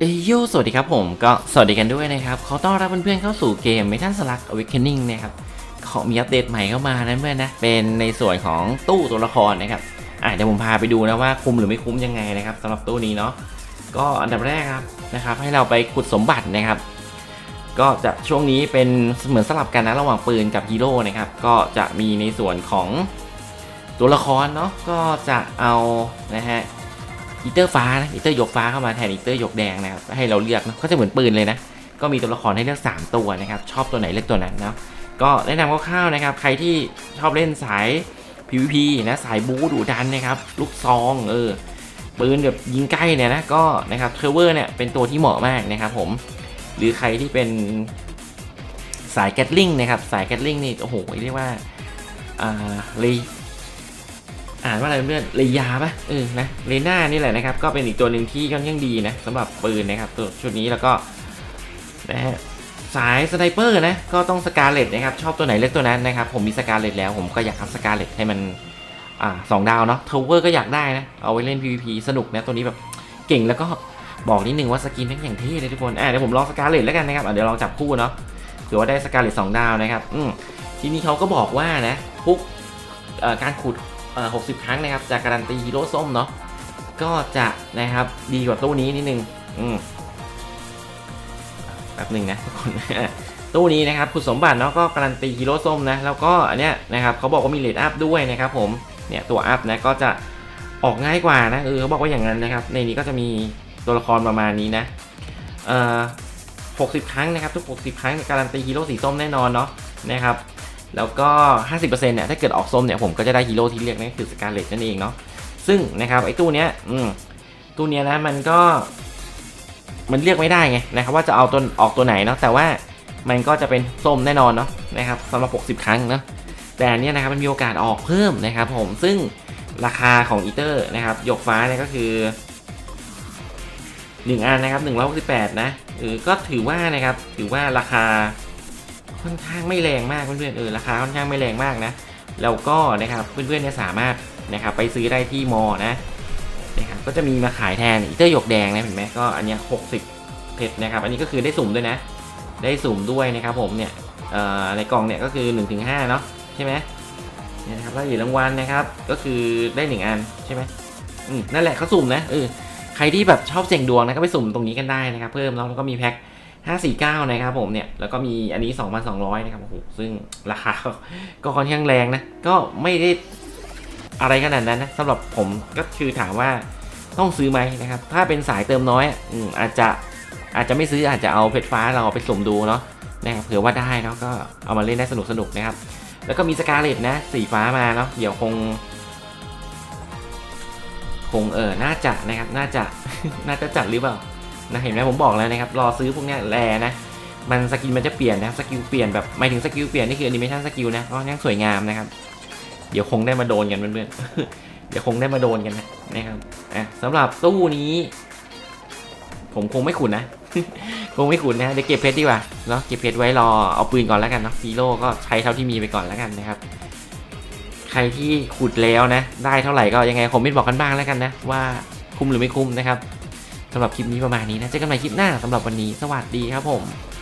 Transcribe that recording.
เอยโยสวัสดีครับผมก็สวัสดีกันด้วยนะครับขอต้อนรับเพื่อนๆเข้าสู่เกม Metal Slug Awakening นะครับขอมีอัปเดตใหม่เข้ามานะเพื่อนนะเป็นในส่วนของตู้ตัวละครนะครับอะเดี๋ยวผมพาไปดูนะว่าคุ้มหรือไม่คุ้มยังไงนะครับสำหรับตู้นี้เนาะก็อันดับแรกครับนะครับให้เราไปขุดสมบัตินะครับ ก็จะช่วงนี้เป็นเหมือนสลับกันนะระหว่างปืนกับฮีโร่นะครับก็จะมีในส่วนของตัวละครเนาะก็จะเอานะฮะ อีเตอร์ฟ้านะอีเตอร์หยกฟ้าเข้ามาแทนอีเตอร์หยกแดงนะครับให้เราเลือกนะก็จะเหมือนปืนเลยนะก็มีตัวละครให้เลือก 3 ตัวนะครับชอบตัวไหนเลือกตัวนั้นนะก็แนะนำคร่าวๆนะครับใครที่ชอบเล่นสาย PVP นะสายบู๊ดุดันนะครับลูกซองเออปืนแบบยิงใกล้เนี่ยนะก็นะครับเทรเวอร์เนี่ยเป็นตัวที่เหมาะมากนะครับผมหรือใครที่เป็นสายแกตลิงนะครับสายแกตลิงนี่โอ้โหเรียกว่าอ่าเลย อ่านว่าอะไรเพื่อนเลยาปะเออนะเลน่านี่แหละนะครับ ก็เป็นอีกตัวหนึ่งที่ค่อนข้างดีนะสำหรับปืนนะครับตัวชุดนี้แล้วก็นะฮะสายสไนเปอร์นะก็ต้องสกาเลตนะครับชอบตัวไหนเลือกตัวนั้นนะครับ ผมมีสกาเลตแล้ว ผมก็อยากทำสกาเลตให้มันอ่าสองดาวเนาะทาวเวอร์ก็อยากได้นะ เอาไว้เล่น PVP สนุกนะตัวนี้แบบเก่งแล้วก็บอกนิดนึงว่าสกินทั้งอย่างเท่เลยทุกคนอ่าเดี๋ยวผมลองสกาเลตแล้วกันนะครับเดี๋ยวลองจับคู่เนาะเผื่อว่าได้สกาเลตสองดาวนะครับอืมทีนี้เขาก็บอกว่านะพวกการขุด 60 ครั้งนะครับจะการันตีฮีโร่ส้มเนาะก็จะนะครับดีกว่าตู้นี้นิดนึงอืมแป๊บหนึ่งนะทุกคนตู้นี้นะครับคุณสมบัติเนาะก็การันตีฮีโร่ส้มนะแล้วก็อันเนี้ยนะครับเขาบอกว่ามีเลดอัพด้วยนะครับผมเนี่ยตัวอัพนะก็จะออกง่ายกว่านะเออเขาบอกว่าอย่างนั้นนะครับ ในนี้ก็จะมีตัวละครประมาณนี้นะเอ่อ60 ครั้งนะครับ ทุก 60 ครั้งการันตีฮีโร่สีส้มแน่นอนเนาะนะครับ แล้วก็ 50%เนี่ยถ้าเกิดออกส้มเนี่ยผมก็จะได้ฮีโร่ที่เรียกนั่นคือสกาเลตนั่นเองเนาะซึ่งนะครับไอ้ตู้เนี้ยอืมตู้เนี้ยนะมันก็มันเรียกไม่ได้ไงนะครับว่าจะเอาตัวออกตัวไหนเนาะแต่ว่ามันก็จะเป็นส้มแน่นอนเนาะนะครับสำหรับ 60 ครั้งเนาะแต่อันเนี้ยนะครับมันมีโอกาสออกเพิ่มนะครับผมซึ่งราคาของอีเตอร์นะครับหยกฟ้าเนี่ยก็คือ 1 อันนะครับ168นะเออก็ถือว่านะครับถือว่าราคา ค่อนข้างไม่แรงมากเพื่อนๆเออราคาค่อนข้างไม่แรงมากนะแล้วก็นะครับเพื่อนๆเนี่ยสามารถนะครับไปซื้อได้ที่มอนะนะครับก็จะมีมาขายแทนอีเตอร์หยกแดงนะเห็นไหมก็อันนี้ย60เพชรนะครับ อันนี้ก็คือได้สุ่มด้วยนะ ได้สุ่มด้วยนะครับผมเนี่ยเอ่อในกล่องเนี่ยก็คือ1-5ถึงหเนาะใช่ไหมเนี่ยนะครับแล้วเหรียญรางวัลนะครับก็คือได้1อันใช่ไหมอืมนั่นแหละเขาสุ่มนะเออใครที่แบบชอบเสี่ยงดวงนะก็ไปสุ่มตรงนี้กันได้นะครับ เพิ่มแล้วแล้วก็มีแพ็ค 549 นะครับผมเนี่ย แล้วก็มีอันนี้ 2,200 นะครับโอ้โหซึ่งราคาก็ก็ค่อนข้างแรงนะ ก็ไม่ได้อะไรขนาดนั้นนะสำหรับผมก็คือถามว่าต้องซื้อไหมนะครับ ถ้าเป็นสายเติมน้อยอืมอาจจะอาจจะไม่ซื้ออาจจะเอาเพชรฟ้าเราไปสุ่มดูเนาะนะครับเผื่อว่าได้เนาะก็เอามาเล่นได้สนุกสนุกนะครับ แล้วก็มีสกาเลตนะ สีฟ้ามาเนาะเดี๋ยวคง คงเออน่าจะนะครับ น่าจะ น่าจะจัดหรือเปล่า นะเห็นไหมผมบอกแล้วนะครับรอซื้อพวกนี้แลนะมันสกินมันจะเปลี่ยนนะสกิลเปลี่ยนแบบหมายถึงสกิลเปลี่ยนนี่คือแอนิเมชันสกิลนะก็ยังสวยงามนะครับ เดี๋ยวคงได้มาโดนกันเพื่อนๆเดี๋ยวคงได้มาโดนกันนะนะครับอะสำหรับตู้นี้ ผมคงไม่ขุนนะคงไม่ขุนนะเดี๋ยวเก็บเพชรดีกว่าเนาะเก็บเพชรไว้รอเอาปืนก่อนแล้วกันเนาะฮีโร่ก็ใช้เท่าที่มีไปก่อนแล้วกันนะครับ ใครที่ขุดแล้วนะ ได้เท่าไหร่ก็ยังไงคอมเมนต์บอกกันบ้างแล้วกันนะว่าคุ้มหรือไม่คุ้มนะครับ สำหรับคลิปนี้ประมาณนี้นะเจอกันใหม่คลิปหน้าสำหรับวันนี้สวัสดีครับผม